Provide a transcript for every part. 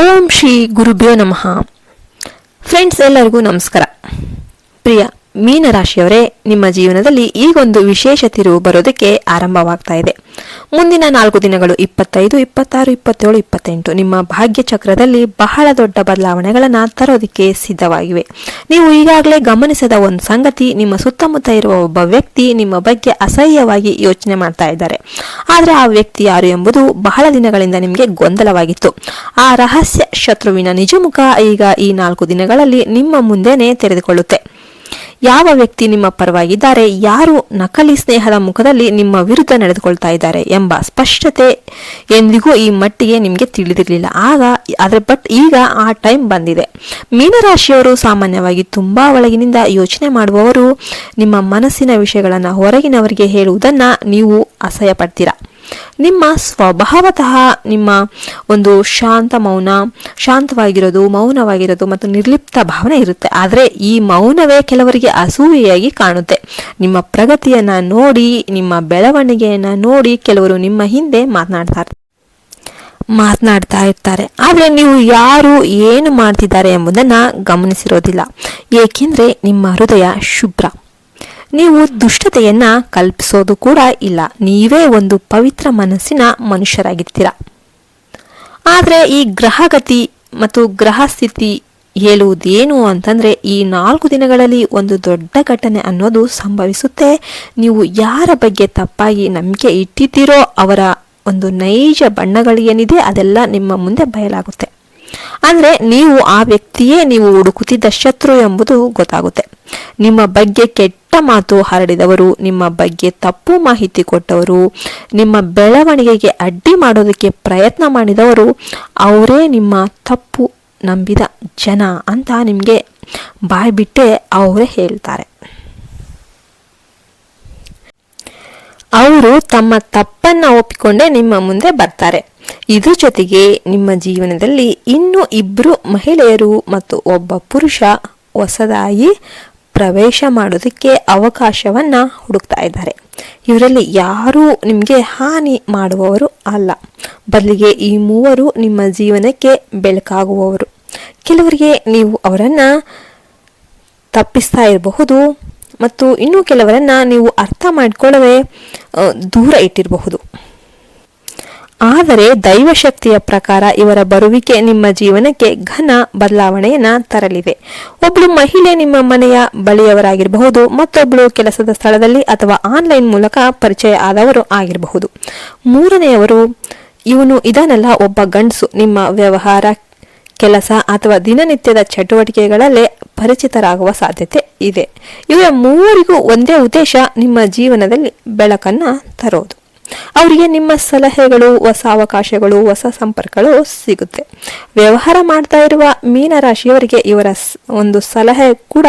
ಓಂ ಶ್ರೀ ಗುರುಭ್ಯೋ ನಮಃ. ಫ್ರೆಂಡ್ಸ್ ಎಲ್ಲರಿಗೂ ನಮಸ್ಕಾರ. ಪ್ರಿಯ ಮೀನರಾಶಿಯವರೇ, ನಿಮ್ಮ ಜೀವನದಲ್ಲಿ ಈಗೊಂದು ವಿಶೇಷ ತಿರುವು ಬರೋದಕ್ಕೆ ಆರಂಭವಾಗ್ತಾ ಇದೆ. ಮುಂದಿನ ನಾಲ್ಕು ದಿನಗಳು ಇಪ್ಪತ್ತೈದು, ಇಪ್ಪತ್ತಾರು, ಇಪ್ಪತ್ತೇಳು, ಇಪ್ಪತ್ತೆಂಟು ನಿಮ್ಮ ಭಾಗ್ಯ ಚಕ್ರದಲ್ಲಿ ಬಹಳ ದೊಡ್ಡ ಬದಲಾವಣೆಗಳನ್ನು ತರೋದಕ್ಕೆ ಸಿದ್ಧವಾಗಿವೆ. ನೀವು ಈಗಾಗಲೇ ಗಮನಿಸದ ಒಂದು ಸಂಗತಿ, ನಿಮ್ಮ ಸುತ್ತಮುತ್ತ ಇರುವ ಒಬ್ಬ ವ್ಯಕ್ತಿ ನಿಮ್ಮ ಬಗ್ಗೆ ಅಸಹ್ಯವಾಗಿ ಯೋಚನೆ ಮಾಡ್ತಾ ಇದ್ದಾರೆ. ಆದರೆ ಆ ವ್ಯಕ್ತಿ ಯಾರು ಎಂಬುದು ಬಹಳ ದಿನಗಳಿಂದ ನಿಮಗೆ ಗೊಂದಲವಾಗಿತ್ತು. ಆ ರಹಸ್ಯ ಶತ್ರುವಿನ ನಿಜಮುಖ ಈಗ ಈ ನಾಲ್ಕು ದಿನಗಳಲ್ಲಿ ನಿಮ್ಮ ಮುಂದೆನೇ ತೆರೆದುಕೊಳ್ಳುತ್ತೆ. ಯಾವ ವ್ಯಕ್ತಿ ನಿಮ್ಮ ಪರವಾಗಿದ್ದಾರೆ, ಯಾರು ನಕಲಿ ಸ್ನೇಹದ ಮುಖದಲ್ಲಿ ನಿಮ್ಮ ವಿರುದ್ಧ ನಡೆದುಕೊಳ್ತಾ ಇದ್ದಾರೆ ಎಂಬ ಸ್ಪಷ್ಟತೆ ಎಂದಿಗೂ ಈ ಮಟ್ಟಿಗೆ ನಿಮಗೆ ತಿಳಿದಿರಲಿಲ್ಲ. ಆಗ, ಆದರೆ ಬಟ್ ಈಗ ಆ ಟೈಮ್ ಬಂದಿದೆ. ಮೀನರಾಶಿಯವರು ಸಾಮಾನ್ಯವಾಗಿ ತುಂಬ ಒಳಗಿನಿಂದ ಯೋಚನೆ ಮಾಡುವವರು ನಿಮ್ಮ ಮನಸ್ಸಿನ ವಿಷಯಗಳನ್ನು ಹೊರಗಿನವರಿಗೆ ಹೇಳುವುದನ್ನು ನೀವು ಅಸಹ್ಯ ಪಡ್ತೀರಾ ನಿಮ್ಮ ಸ್ವಭಾವತಃ ನಿಮ್ಮ ಒಂದು ಶಾಂತ ಮೌನ, ಶಾಂತವಾಗಿರೋದು, ಮೌನವಾಗಿರೋದು ಮತ್ತು ನಿರ್ಲಿಪ್ತ ಭಾವನೆ ಇರುತ್ತೆ. ಆದರೆ ಈ ಮೌನವೇ ಕೆಲವರಿಗೆ ಅಸೂಯೆಯಾಗಿ ಕಾಣುತ್ತೆ. ನಿಮ್ಮ ಪ್ರಗತಿಯನ್ನು ನೋಡಿ, ನಿಮ್ಮ ಬೆಳವಣಿಗೆಯನ್ನ ನೋಡಿ ಕೆಲವರು ನಿಮ್ಮ ಹಿಂದೆ ಮಾತನಾಡ್ತಾರೆ. ಮಾತನಾಡ್ತಾ ಇರ್ತಾರೆ. ಆದರೆ ನೀವು ಯಾರು ಏನು ಮಾಡ್ತಿದ್ದಾರೆ ಎಂಬುದನ್ನು ಗಮನಿಸಿರೋದಿಲ್ಲ. ಏಕೆಂದರೆ ನಿಮ್ಮ ಹೃದಯ ಶುಭ್ರ. ನೀವು ದುಷ್ಟತೆಯನ್ನ ಕಲ್ಪಿಸೋದು ಕೂಡ ಇಲ್ಲ. ನೀವೇ ಒಂದು ಪವಿತ್ರ ಮನಸ್ಸಿನ ಮನುಷ್ಯರಾಗಿರ್ತೀರ. ಆದರೆ ಈ ಗ್ರಹಗತಿ ಮತ್ತು ಗ್ರಹ ಸ್ಥಿತಿ ಹೇಳುವುದೇನು ಅಂತಂದ್ರೆ, ಈ ನಾಲ್ಕು ದಿನಗಳಲ್ಲಿ ಒಂದು ದೊಡ್ಡ ಘಟನೆ ಅನ್ನೋದು ಸಂಭವಿಸುತ್ತೆ. ನೀವು ಯಾರ ಬಗ್ಗೆ ತಪ್ಪಾಗಿ ನಂಬಿಕೆ ಇಟ್ಟಿದ್ದೀರೋ ಅವರ ಒಂದು ನೈಜ ಬಣ್ಣಗಳೇನಿದೆ ಅದೆಲ್ಲ ನಿಮ್ಮ ಮುಂದೆ ಬಯಲಾಗುತ್ತೆ. ಅಂದ್ರೆ ನೀವು ಆ ವ್ಯಕ್ತಿಯೇ ನೀವು ಹುಡುಕುತ್ತಿದ್ದ ಶತ್ರು ಎಂಬುದು ಗೊತ್ತಾಗುತ್ತೆ. ನಿಮ್ಮ ಬಗ್ಗೆ ಕೆಟ್ಟ ಮಾತು ಹರಡಿದವರು, ನಿಮ್ಮ ಬಗ್ಗೆ ತಪ್ಪು ಮಾಹಿತಿ ಕೊಟ್ಟವರು, ನಿಮ್ಮ ಬೆಳವಣಿಗೆಗೆ ಅಡ್ಡಿ ಮಾಡೋದಕ್ಕೆ ಪ್ರಯತ್ನ ಮಾಡಿದವರು, ಅವರೇ ನಿಮ್ಮ ತಪ್ಪು ನಂಬಿದ ಜನ ಅಂತ ನಿಮಗೆ ಬಾಯ್ಬಿಟ್ಟೆ ಅವರೇ ಹೇಳ್ತಾರೆ. ಅವರು ತಮ್ಮ ತಪ್ಪನ್ನ ಒಪ್ಪಿಕೊಂಡೇ ನಿಮ್ಮ ಮುಂದೆ ಬರ್ತಾರೆ. ಇದ್ರ ಜೊತೆಗೆ ನಿಮ್ಮ ಜೀವನದಲ್ಲಿ ಇನ್ನೂ ಇಬ್ಬರು ಮಹಿಳೆಯರು ಮತ್ತು ಒಬ್ಬ ಪುರುಷ, ಹೊಸದಾಗಿ ಪ್ರವೇಶ ಮಾಡೋದಕ್ಕೆ ಅವಕಾಶವನ್ನ ಹುಡುಕ್ತಾ ಇದ್ದಾರೆ. ಇವರಲ್ಲಿ ಯಾರೂ ನಿಮಗೆ ಹಾನಿ ಮಾಡುವವರು ಅಲ್ಲ. ಬದಲಿಗೆ ಈ ಮೂವರು ನಿಮ್ಮ ಜೀವನಕ್ಕೆ ಬೆಳಕಾಗುವವರು. ಕೆಲವರಿಗೆ ನೀವು ಅವರನ್ನು ತಪ್ಪಿಸ್ತಾ ಇರಬಹುದು ಮತ್ತು ಇನ್ನೂ ಕೆಲವರನ್ನ ನೀವು ಅರ್ಥ ಮಾಡಿಕೊಳ್ಳದೆ ದೂರ ಇಟ್ಟಿರಬಹುದು. ಆದರೆ ದೈವಶಕ್ತಿಯ ಪ್ರಕಾರ ಇವರ ಬರುವಿಕೆ ನಿಮ್ಮ ಜೀವನಕ್ಕೆ ಘನ ಬದಲಾವಣೆಯನ್ನ ತರಲಿದೆ. ಒಬ್ಳು ಮಹಿಳೆ ನಿಮ್ಮ ಮನೆಯ ಬಳಿಯವರಾಗಿರಬಹುದು, ಮತ್ತೊಬ್ಳು ಕೆಲಸದ ಸ್ಥಳದಲ್ಲಿ ಅಥವಾ ಆನ್ಲೈನ್ ಮೂಲಕ ಪರಿಚಯ ಆದವರು ಆಗಿರಬಹುದು. ಮೂರನೆಯವರು, ಇವನು ಇದನ್ನೆಲ್ಲ, ಒಬ್ಬ ಗಂಡಸು. ನಿಮ್ಮ ವ್ಯವಹಾರ, ಕೆಲಸ ಅಥವಾ ದಿನನಿತ್ಯದ ಚಟುವಟಿಕೆಗಳಲ್ಲೇ ಪರಿಚಿತರಾಗುವ ಸಾಧ್ಯತೆ ಇದೆ. ಇವರ ಮೂವರಿಗೂ ಒಂದೇ ಉದ್ದೇಶ, ನಿಮ್ಮ ಜೀವನದಲ್ಲಿ ಬೆಳಕನ್ನ ತರೋದು. ಅವರಿಗೆ ನಿಮ್ಮ ಸಲಹೆಗಳು, ಹೊಸ ಅವಕಾಶಗಳು, ಹೊಸ ಸಂಪರ್ಕಗಳು ಸಿಗುತ್ತೆ. ವ್ಯವಹಾರ ಮಾಡ್ತಾ ಇರುವ ಮೀನರಾಶಿಯವರಿಗೆ ಇವರ ಒಂದು ಸಲಹೆ ಕೂಡ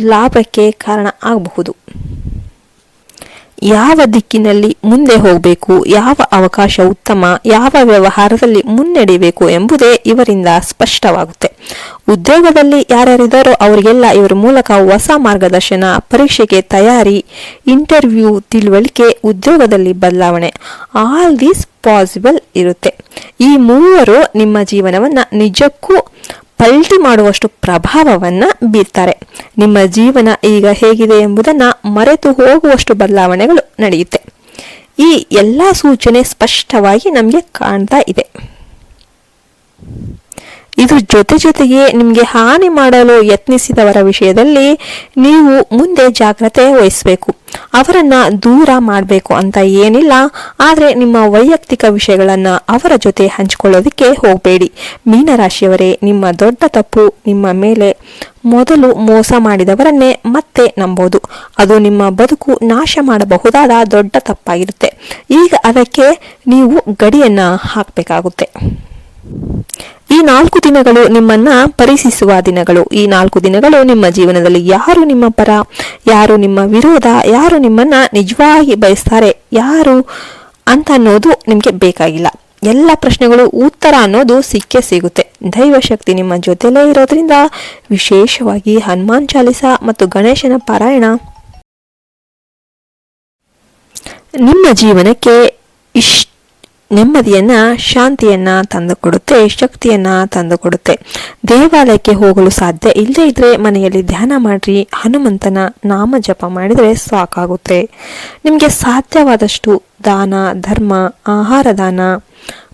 ಲಾಭಕ್ಕೆ ಕಾರಣ ಆಗಬಹುದು. ಯಾವ ದಿಕ್ಕಿನಲ್ಲಿ ಮುಂದೆ ಹೋಗಬೇಕು, ಯಾವ ಅವಕಾಶ ಉತ್ತಮ, ಯಾವ ವ್ಯವಹಾರದಲ್ಲಿ ಮುನ್ನಡೆಯಬೇಕು ಎಂಬುದೇ ಇವರಿಂದ ಸ್ಪಷ್ಟವಾಗುತ್ತೆ. ಉದ್ಯೋಗದಲ್ಲಿ ಯಾರ್ಯಾರಿದ್ದಾರೋ ಅವರಿಗೆಲ್ಲ ಇವರ ಮೂಲಕ ಹೊಸ ಮಾರ್ಗದರ್ಶನ, ಪರೀಕ್ಷೆಗೆ ತಯಾರಿ, ಇಂಟರ್ವ್ಯೂ, ತಿಳುವಳಿಕೆ, ಉದ್ಯೋಗದಲ್ಲಿ ಬದಲಾವಣೆ ಆಲ್ ದೀಸ್ ಪಾಸಿಬಲ್ ಇರುತ್ತೆ. ಈ ಮೂವರು ನಿಮ್ಮ ಜೀವನವನ್ನು ನಿಜಕ್ಕೂ ಪಲ್ಟಿ ಮಾಡುವಷ್ಟು ಪ್ರಭಾವವನ್ನ ಬೀರ್ತಾರೆ. ನಿಮ್ಮ ಜೀವನ ಈಗ ಹೇಗಿದೆ ಎಂಬುದನ್ನ ಮರೆತು ಹೋಗುವಷ್ಟು ಬದಲಾವಣೆಗಳು ನಡೆಯುತ್ತೆ. ಈ ಎಲ್ಲ ಸೂಚನೆ ಸ್ಪಷ್ಟವಾಗಿ ನಮಗೆ ಕಾಣ್ತಾ ಇದೆ. ಇದು ಜೊತೆ ಜೊತೆಗೆ ನಿಮಗೆ ಹಾನಿ ಮಾಡಲು ಯತ್ನಿಸಿದವರ ವಿಷಯದಲ್ಲಿ ನೀವು ಮುಂದೆ ಜಾಗ್ರತೆ ವಹಿಸಬೇಕು. ಅವರನ್ನ ದೂರ ಮಾಡಬೇಕು ಅಂತ ಏನಿಲ್ಲ, ಆದರೆ ನಿಮ್ಮ ವೈಯಕ್ತಿಕ ವಿಷಯಗಳನ್ನು ಅವರ ಜೊತೆ ಹಂಚಿಕೊಳ್ಳೋದಕ್ಕೆ ಹೋಗಬೇಡಿ. ಮೀನರಾಶಿಯವರೇ, ನಿಮ್ಮ ದೊಡ್ಡ ತಪ್ಪು ನಿಮ್ಮ ಮೇಲೆ ಮೊದಲು ಮೋಸ ಮಾಡಿದವರನ್ನೇ ಮತ್ತೆ ನಂಬೋದು. ಅದು ನಿಮ್ಮ ಬದುಕು ನಾಶ ಮಾಡಬಹುದಾದ ದೊಡ್ಡ ತಪ್ಪಾಗಿರುತ್ತೆ. ಈಗ ಅದಕ್ಕೆ ನೀವು ಗಡಿಯನ್ನ ಹಾಕಬೇಕಾಗುತ್ತೆ. ಈ ನಾಲ್ಕು ದಿನಗಳು ನಿಮ್ಮನ್ನ ಪರೀಕ್ಷಿಸುವ ದಿನಗಳು. ಈ ನಾಲ್ಕು ದಿನಗಳು ನಿಮ್ಮ ಜೀವನದಲ್ಲಿ ಯಾರು ನಿಮ್ಮ ಪರ, ಯಾರು ನಿಮ್ಮ ವಿರೋಧ, ಯಾರು ನಿಮ್ಮನ್ನ ನಿಜವಾಗಿ ಬಯಸ್ತಾರೆ, ಯಾರು ಅಂತ ಅನ್ನೋದು ನಿಮಗೆ ಬೇಕಾಗಿಲ್ಲ. ಎಲ್ಲ ಪ್ರಶ್ನೆಗಳು ಉತ್ತರ ಅನ್ನೋದು ಸಿಕ್ಕೇ ಸಿಗುತ್ತೆ. ದೈವಶಕ್ತಿ ನಿಮ್ಮ ಜೊತೆಲೇ ಇರೋದ್ರಿಂದ ವಿಶೇಷವಾಗಿ ಹನುಮಾನ್ ಚಾಲಿಸ ಮತ್ತು ಗಣೇಶನ ಪಾರಾಯಣ. ನಿಮ್ಮ ಜೀವನಕ್ಕೆ ಇಷ್ಟ ನೆಮ್ಮದಿಯನ್ನ, ಶಾಂತಿಯನ್ನ ತಂದುಕೊಡುತ್ತೆ, ಶಕ್ತಿಯನ್ನ ತಂದುಕೊಡುತ್ತೆ. ದೇವಾಲಯಕ್ಕೆ ಹೋಗಲು ಸಾಧ್ಯ ಇಲ್ಲದೇ ಇದ್ರೆ ಮನೆಯಲ್ಲಿ ಧ್ಯಾನ ಮಾಡ್ರಿ, ಹನುಮಂತನ ನಾಮ ಜಪ ಮಾಡಿದರೆ ಸಾಕಾಗುತ್ತೆ. ನಿಮಗೆ ಸಾಧ್ಯವಾದಷ್ಟು ದಾನ, ಧರ್ಮ, ಆಹಾರ ದಾನ,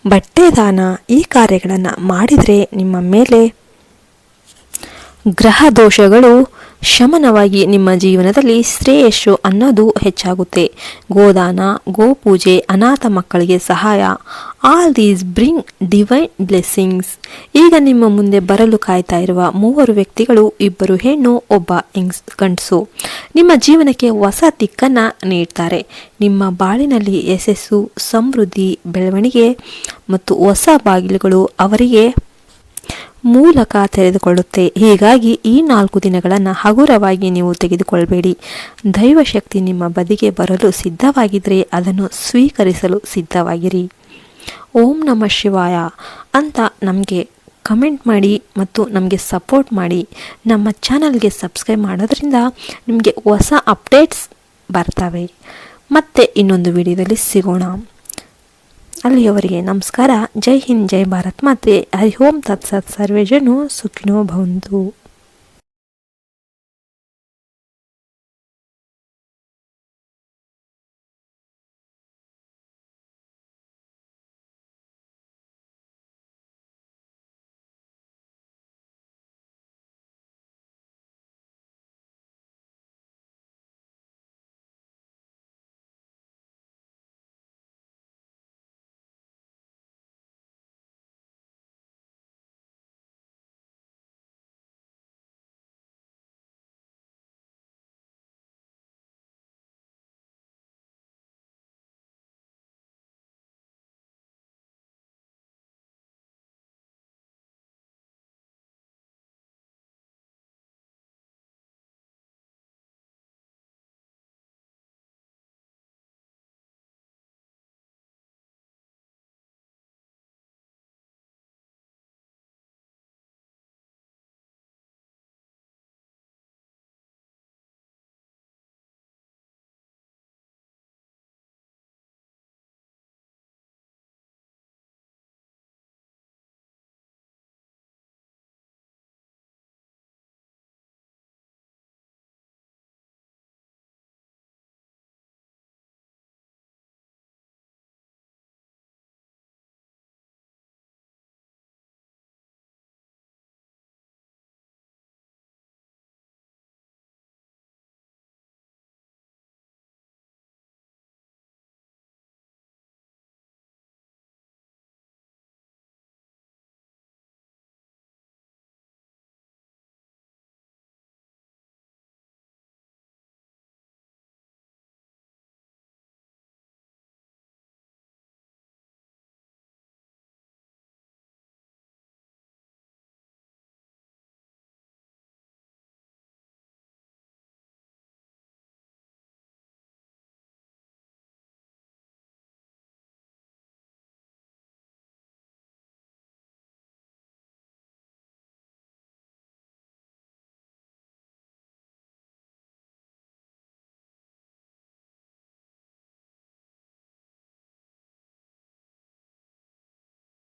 ಬಟ್ಟೆ ದಾನ ಈ ಕಾರ್ಯಗಳನ್ನು ಮಾಡಿದರೆ ನಿಮ್ಮ ಮೇಲೆ ಗ್ರಹ ದೋಷಗಳು ಶಮನವಾಗಿ ನಿಮ್ಮ ಜೀವನದಲ್ಲಿ ಶ್ರೇಯಸ್ಸು ಅನ್ನೋದು ಹೆಚ್ಚಾಗುತ್ತೆ. ಗೋದಾನ, ಗೋಪೂಜೆ, ಅನಾಥ ಮಕ್ಕಳಿಗೆ ಸಹಾಯ. All these bring divine blessings ಈಗ ನಿಮ್ಮ ಮುಂದೆ ಬರಲು ಕಾಯ್ತಾ ಇರುವ ಮೂವರು ವ್ಯಕ್ತಿಗಳು, ಇಬ್ಬರು ಹೆಣ್ಣು, ಒಬ್ಬ ಹೆಂಗ್ಸ್, ಗಂಡಸು. ನಿಮ್ಮ ಜೀವನಕ್ಕೆ ಹೊಸ ದಿಕ್ಕನ್ನು ನೀಡ್ತಾರೆ. ನಿಮ್ಮ ಬಾಳಿನಲ್ಲಿ ಯಶಸ್ಸು, ಸಮೃದ್ಧಿ, ಬೆಳವಣಿಗೆ ಮತ್ತು ಹೊಸ ಬಾಗಿಲುಗಳು ಅವರಿಗೆ ಮೂಲಕ ತೆರೆದುಕೊಳ್ಳುತ್ತೆ. ಹೀಗಾಗಿ ಈ ನಾಲ್ಕು ದಿನಗಳನ್ನು ಹಗುರವಾಗಿ ನೀವು ತೆಗೆದುಕೊಳ್ಳಬೇಡಿ ದೈವಶಕ್ತಿ ನಿಮ್ಮ ಬದಿಗೆ ಬರಲು ಸಿದ್ಧವಾಗಿದ್ದರೆ ಅದನ್ನು ಸ್ವೀಕರಿಸಲು ಸಿದ್ಧವಾಗಿರಿ. ಓಂ ನಮ ಶಿವಾಯ. ಅಂತ ನಮಗೆ ಕಮೆಂಟ್ ಮಾಡಿ ಮತ್ತು ನಮಗೆ ಸಪೋರ್ಟ್ ಮಾಡಿ. ನಮ್ಮ ಚಾನಲ್ಗೆ ಸಬ್ಸ್ಕ್ರೈಬ್ ಮಾಡೋದ್ರಿಂದ ನಿಮಗೆ ಹೊಸ ಅಪ್ಡೇಟ್ಸ್ ಬರ್ತವೆ. ಮತ್ತೆ ಇನ್ನೊಂದು ವಿಡಿಯೋದಲ್ಲಿ ಸಿಗೋಣ. ಅಲ್ಲಿಯವರೆಗೆ ನಮಸ್ಕಾರ. ಜೈ ಹಿಂದ್ ಜೈ ಭಾರತ್ ಮಾತೆ. ಹರಿ ಓಂ ತತ್ಸತ್ ಸರ್ವೇ ಜನು ಸುಖಿನೋ ಭವಂತು.